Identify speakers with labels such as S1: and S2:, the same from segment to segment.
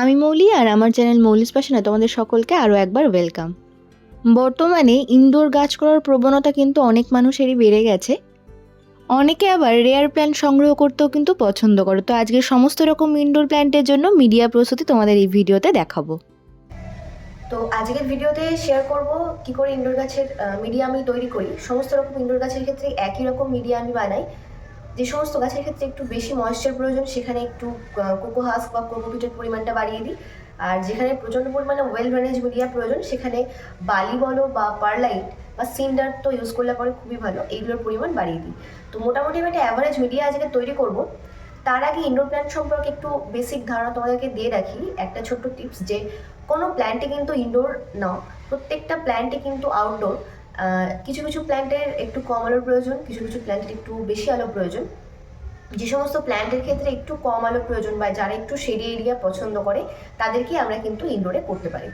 S1: আমি মৌলি আর আমার চ্যানেল মৌলিস পাশানে তোমাদের সকলকে আরও একবার ওয়েলকাম। বর্তমানে ইনডোর গাছ করার প্রবণতা কিন্তু অনেক মানুষেরই বেড়ে গেছে। অনেকে আবার রেয়ার প্ল্যান্ট সংগ্রহ করতেও কিন্তু পছন্দ করে। তো আজকে সমস্ত রকম ইনডোর প্ল্যান্টের জন্য মিডিয়া প্রস্তুতি তোমাদের এই ভিডিওতে দেখাবো।
S2: তো আজকের ভিডিওতে শেয়ার করব কি করে ইনডোর গাছের মিডিয়া আমি তৈরি করি। সমস্ত রকম ইনডোর গাছের ক্ষেত্রে একই রকম মিডিয়া আমি বানাই। যে সমস্ত গাছের ক্ষেত্রে একটু বেশি ময়েশ্চার প্রয়োজন, সেখানে একটু কোকো হাস্ক বা কোকোপিটের পরিমাণটা বাড়িয়ে দিই। আর যেখানে প্রচণ্ড পরিমাণে ওয়েল ড্রেনেজ মিডিয়া প্রয়োজন, সেখানে বালি বলো বা পারলাইট বা সিন্ডার তো ইউজ করলে পরে খুবই ভালো, এইগুলোর পরিমাণ বাড়িয়ে দিই। তো মোটামুটি আমি একটা অ্যাভারেজ মিডিয়া আজকে তৈরি করব। তার আগে ইনডোর প্ল্যান্ট সম্পর্কে একটু বেসিক ধারণা তোমাদেরকে দিয়ে রাখি। একটা ছোট্ট টিপস যে কোনো প্ল্যান্টে কিন্তু ইনডোর নাও প্রত্যেকটা প্ল্যান্টে কিন্তু আউটডোর কিছু কিছু প্ল্যান্টের একটু কম আলোর প্রয়োজন, কিছু কিছু প্ল্যান্টের একটু বেশি আলো প্রয়োজন। যে সমস্ত প্ল্যান্টের ক্ষেত্রে একটু কম আলো প্রয়োজন বা যারা একটু শেডি এরিয়া পছন্দ করে, তাদেরকে আমরা কিন্তু ইনডোরে করতে পারি।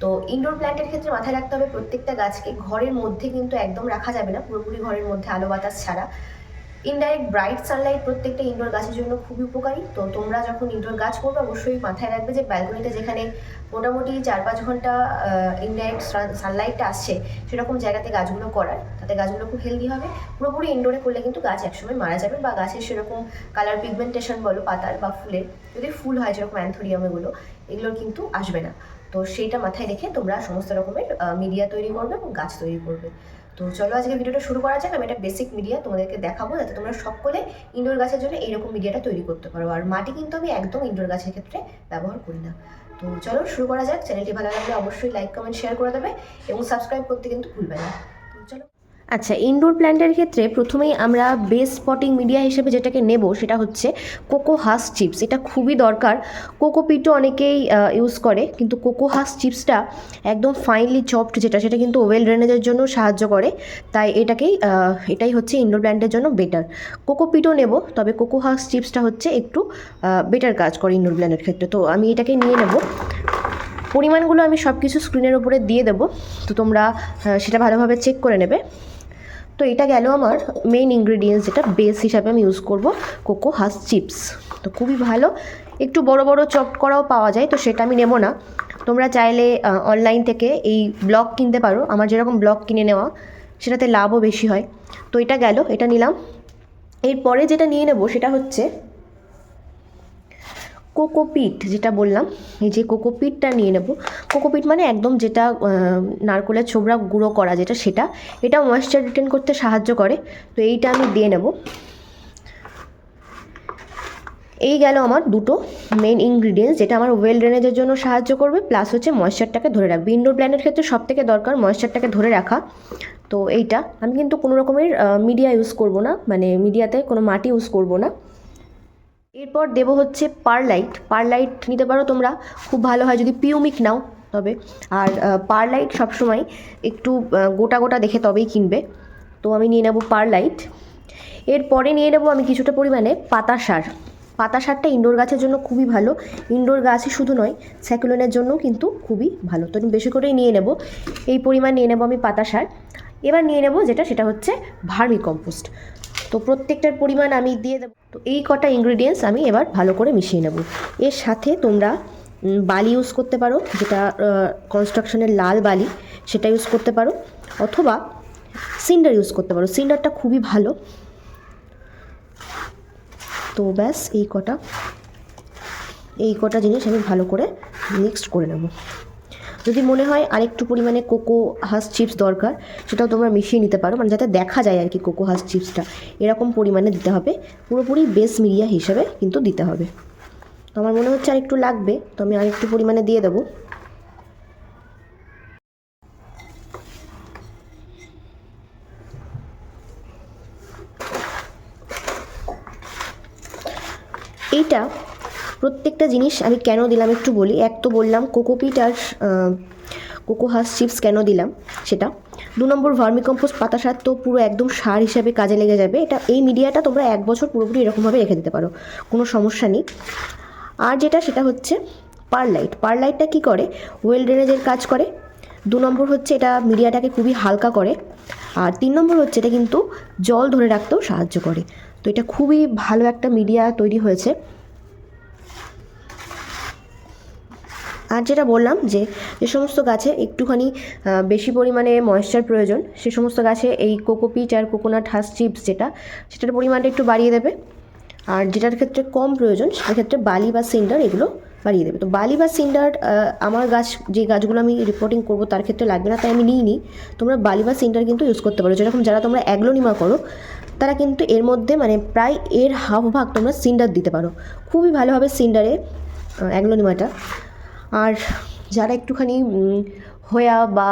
S2: তো ইনডোর প্ল্যান্টের ক্ষেত্রে মাথায় রাখতে হবে প্রত্যেকটা গাছকে ঘরের মধ্যে কিন্তু একদম রাখা যাবে না, পুরোপুরি ঘরের মধ্যে আলো বাতাস ছাড়া। ইনডাইরেক্ট ব্রাইট সানলাইট প্রত্যেকটা ইনডোর গাছের জন্য খুবই উপকারী। তো তোমরা যখন ইনডোর গাছ করবে, অবশ্যই মাথায় রাখবে যে ব্যালকনিতে যেখানে মোটামুটি চার পাঁচ ঘণ্টা ইনডাইরেক্ট সানলাইটটা আসছে, সেরকম জায়গাতে গাছগুলো করার। তাতে গাছগুলো খুব হেলদি হবে। পুরোপুরি ইনডোরে করলে কিন্তু গাছ একসময় মারা যাবে বা গাছের সেরকম কালার পিগমেন্টেশন বলো, পাতার বা ফুলের, যদি ফুল হয় যেরকম অ্যান্থোরিয়াম এগুলো, এগুলোর কিন্তু আসবে না। তো সেইটা মাথায় রেখে তোমরা সমস্ত রকমের মিডিয়া তৈরি করবে এবং গাছ তৈরি করবে। তো চলো আজকে ভিডিওটা শুরু করা যাক। আমি একটা বেসিক মিডিয়া তোমাদেরকে দেখাবো যাতে তোমরা সকলে ইনডোর গাছের জন্য এইরকম মিডিয়াটা তৈরি করতে পারো। আর মাটি কিন্তু আমি একদম ইনডোর গাছের ক্ষেত্রে ব্যবহার করি না। তো চলো শুরু করা যাক। চ্যানেলটি ভালো লাগলে অবশ্যই লাইক কমেন্ট শেয়ার করে দেবে এবং সাবস্ক্রাইব করতে কিন্তু ভুলবে না। আচ্ছা ইনডোর প্ল্যান্টের ক্ষেত্রে প্রথমেই আমরা বেস স্পটিং মিডিয়া হিসেবে যেটাকে নেব সেটা হচ্ছে কোকো হাস চিপস এটা খুবই দরকার। কোকোপিটও অনেকেই ইউজ করে, কিন্তু কোকো হাস চিপসটা একদম ফাইনলি চপড যেটা, সেটা কিন্তু ওয়েল ড্রেনেজের জন্য সাহায্য করে। তাই এটাকেই এটাই হচ্ছে ইনডোর প্ল্যান্টের জন্য বেটার কোকোপিটও নেব, তবে কোকো হাস চিপসটা হচ্ছে একটু বেটার কাজ করে ইনডোর প্ল্যান্টের ক্ষেত্রে। তো আমি এটাকে নিয়ে নেব। পরিমাণগুলো আমি সব কিছু স্ক্রিনের উপরে দিয়ে দেবো। তো তোমরা সেটা ভালোভাবে চেক করে নেবে। তো এটা গেল আমার মেইন ইনগ্রিডিয়েন্টস যেটা বেস হিসাবে আমি ইউজ করব কোকো হাস চিপস তো খুবই ভালো। একটু বড় বড় চপ করাও পাওয়া যায়, তো সেটা আমি নেব না। তোমরা চাইলে অনলাইন থেকে এই ব্লক কিনতে পারো। আমার যেরকম ব্লক কিনে নেওয়া, সেটাতে লাভও বেশি হয়। তো এটা গেল, এটা নিলাম। এরপরে যেটা নিয়ে নেব, সেটা হচ্ছে কোকোপিট যেটা বললাম, এই যে কোকোপিটটা নিয়ে নেব। কোকোপিট মানে একদম যেটা নারকোলের ছোবড়া গুঁড়ো করা যেটা, সেটা। এটা ময়েশ্চার রিটেন করতে সাহায্য করে। তো এইটা আমি দিয়ে নেব। এই গেল আমার দুটো মেন ইনগ্রিডিয়েন্টস যেটা আমার ওয়েল ড্রেনেজের জন্য সাহায্য করবে প্লাস হচ্ছে ময়েশ্চারটাকে ধরে রাখবে। ইনডোর প্ল্যান্টের ক্ষেত্রে সব থেকে দরকার ময়েশ্চারটাকে ধরে রাখা। তো এইটা, আমি কিন্তু কোনো রকমের মিডিয়া ইউজ করব না মানে মিডিয়াতে কোনো মাটি ইউজ করব না। এরপর দেবো হচ্ছে পারলাইট। পারলাইট নিতে পারো তোমরা, খুব ভালো হয় যদি পিউমিক নাও তবে। আর পারলাইট সবসময় একটু গোটা গোটা দেখে তবেই কিনবে। তো আমি নিয়ে নেব পারলাইট। এরপরে নিয়ে নেব আমি কিছুটা পরিমাণে পাতা সার। পাতা সারটা ইনডোর গাছের জন্য খুবই ভালো। ইনডোর গাছই শুধু নয়, স্যাকুলনের জন্য কিন্তু খুবই ভালো। তো আমি বেশি করেই নিয়ে নেব। এই পরিমাণ নিয়ে নেব আমি পাতা সার। এবার নিয়ে নেব যেটা, সেটা হচ্ছে ভার্মি কম্পোস্ট তো প্রত্যেকটার পরিমাণ আমি দিয়ে দেবো। তো এই কটা ইনগ্রিডিয়েন্টস আমি এবার ভালো করে মিশিয়ে নেব। এর সাথে তোমরা বালি ইউজ করতে পারো, যেটা কনস্ট্রাকশনের লাল বালি, সেটা ইউজ করতে পারো। অথবা সিন্ডার ইউজ করতে পারো। সিন্ডারটা খুবই ভালো। তো ব্যাস, এই কটা এই কটা জিনিস আমি ভালো করে মিক্সড করে নেব। যদি মনে হয় আরেকটু পরিমাণে কোকো হাস চিপস দরকার, সেটাও তোমরা মিশিয়ে নিতে পারো। মানে যাতে দেখা যায় আর কি কোকো হাস চিপসটা এরকম পরিমাণে দিতে হবে। পুরোপুরি বেস মিডিয়া হিসেবে কিন্তু দিতে হবে। তো আমার মনে হচ্ছে আরেকটু লাগবে। তো আমি আরেকটু পরিমাণে দিয়ে দেবো। এইটা প্রত্যেকটা জিনিস আমি কেন দিলাম একটু বলি। এক তো বললাম কোকোপিট আর কোকো হাস চিপস কেন দিলাম সেটা। দু নম্বর ভার্মিকম্পোস্ট পাতা সার তো পুরো একদম সার হিসাবে কাজে লেগে যাবে। এটা এই মিডিয়াটা তোমরা এক বছর পুরোপুরি এরকমভাবে রেখে দিতে পারো। কোনো সমস্যা নেই। আর যেটা সেটা হচ্ছে পারলাইট। পারলাইটটা কী করে? ওয়েল ড্রেনেজের কাজ করে। দু নম্বর হচ্ছে এটা মিডিয়াটাকে খুবই হালকা করে। আর তিন নম্বর হচ্ছে এটা কিন্তু জল ধরে রাখতেও সাহায্য করে। তো এটা খুবই ভালো একটা মিডিয়া তৈরি হয়েছে। আর যেটা বললাম যে যে সমস্ত গাছে একটুখানি বেশি পরিমাণে ময়েশ্চার প্রয়োজন, সে সমস্ত গাছে এই কোকোপিট আর কোকোনাট হাস চিপস যেটা, সেটার পরিমাণটা একটু বাড়িয়ে দেবে। আর যেটার ক্ষেত্রে কম প্রয়োজন, সেটার ক্ষেত্রে বালি বা সিন্ডার এগুলো বাড়িয়ে দেবে। তো বালি বা সিন্ডার আমার গাছ, যে গাছগুলো আমি রিপোর্টিং করব তার ক্ষেত্রে লাগবে না, তাই আমি নিইনি। তোমরা বালি বা সিন্ডার কিন্তু ইউজ করতে পারো। যেরকম যারা তোমরা অ্যাগ্লোনিমা করো, তারা কিন্তু এর মধ্যে মানে প্রায় এর হাফ ভাগ তোমরা সিন্ডার দিতে পারো। খুবই ভালো হবে সিন্ডারে অ্যাগ্লোনিমাটা আর যারা একটুখানি হোয়া বা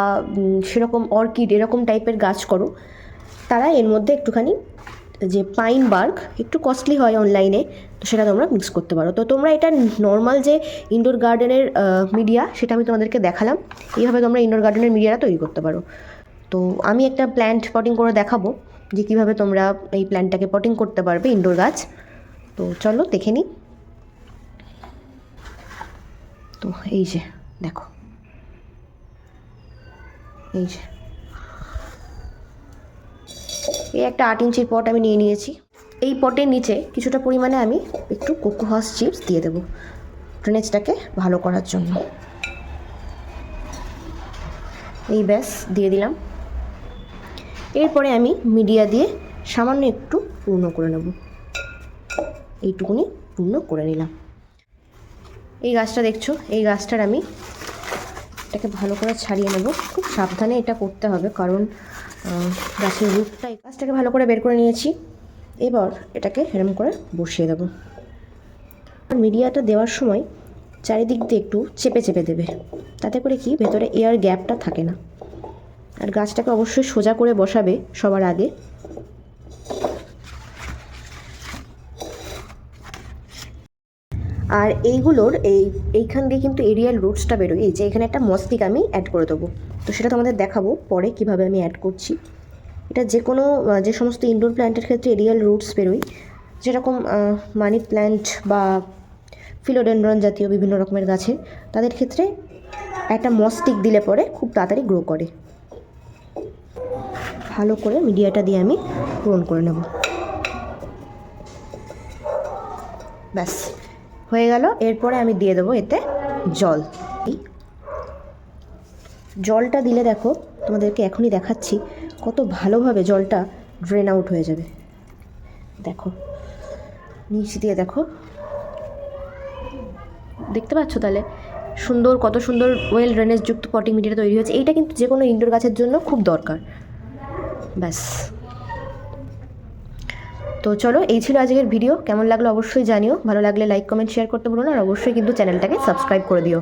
S2: সেরকম অর্কিড এরকম টাইপের গাছ করো, তারা এর মধ্যে একটুখানি, যে পাইন বার্গ একটু কস্টলি হয় অনলাইনে, তো সেটা তোমরা মিক্স করতে পারো। তো তোমরা এটা নর্মাল যে ইনডোর গার্ডেনের মিডিয়া, সেটা আমি তোমাদেরকে দেখালাম। এইভাবে তোমরা ইনডোর গার্ডেনের মিডিয়াটা তৈরি করতে পারো। তো আমি একটা প্ল্যান্ট পটিং করে দেখাবো, যে কীভাবে তোমরা এই প্ল্যান্টটাকে পটিং করতে পারবে ইনডোর গাছ। তো চলো দেখে নিই। তো এই যে, দেখো। এই যে। এই একটা আট ইঞ্চির পট আমি নিয়ে নিয়েছি। এই পটের নিচে কিছুটা পরিমাণে আমি একটু কোকোহাস চিপস দিয়ে দেবো ড্রেনেজটাকে ভালো করার জন্য। এই ব্যাস, দিয়ে দিলাম। এরপরে আমি মিডিয়া দিয়ে সামান্য একটু পূর্ণ করে নেব। এইটুকুনি পূর্ণ করে নিলাম। এই গাছটা দেখছ? এই গাছটার আমি এটাকে ভালো করে ছাড়িয়ে নেব। খুব সাবধানে এটা করতে হবে, কারণ গাছের রূপটা এই গাছটাকে ভালো করে বের করে নিয়েছি। এবার এটাকে এরম করে বসিয়ে দেবো। মিডিয়াটা দেওয়ার সময় চারিদিক দিয়ে একটু চেপে চেপে দেবে। তাতে করে কি ভেতরে এয়ার গ্যাপটা থাকে না। আর গাছটাকে অবশ্যই সোজা করে বসাবে সবার আগে। আর এইগুলোর এই, এইখান দিয়ে কিন্তু এরিয়াল রুটসটা বেরোয়। এই যে এখানে একটা মস্তিক আমি অ্যাড করে দেবো। তো সেটা তোমাদের দেখাবো পরে কীভাবে আমি অ্যাড করছি। এটা যে কোনো যে সমস্ত ইনডোর প্ল্যান্টের ক্ষেত্রে এরিয়াল রুটস বেরোয়, যেরকম মানি প্ল্যান্ট বা ফিলোডেন্ড্রন জাতীয় বিভিন্ন রকমের গাছে, তাদের ক্ষেত্রে একটা মস্টিক দিলে পরে খুব তাড়াতাড়ি গ্রো করে। ভালো করে মিডিয়াটা দিয়ে আমি পূরণ করে নেব। ব্যাস। হয়ে গেল। এরপরে আমি দিয়ে দেবো এতে জল। জলটা দিলে দেখো, তোমাদেরকে এখনই দেখাচ্ছি কত ভালোভাবে জলটা ড্রেন আউট হয়ে যাবে। দেখো, নিচ দিয়ে দেখো। দেখতে পাচ্ছ তাহলে? সুন্দর, কত সুন্দর ওয়েল ড্রেনেজযুক্ত পটিং মিডিয়া তৈরি হয়েছে। এইটা কিন্তু যে কোনো ইনডোর গাছের জন্য খুব দরকার। ব্যাস। তো চলো, এই ছিল আজকের ভিডিও। কেমন লাগল অবশ্যই জানিও। ভালো লাগলে লাইক কমেন্ট শেয়ার করতে বলুন আর অবশ্যই কিন্তু চ্যানেলটাকে সাবস্ক্রাইব করে দিও।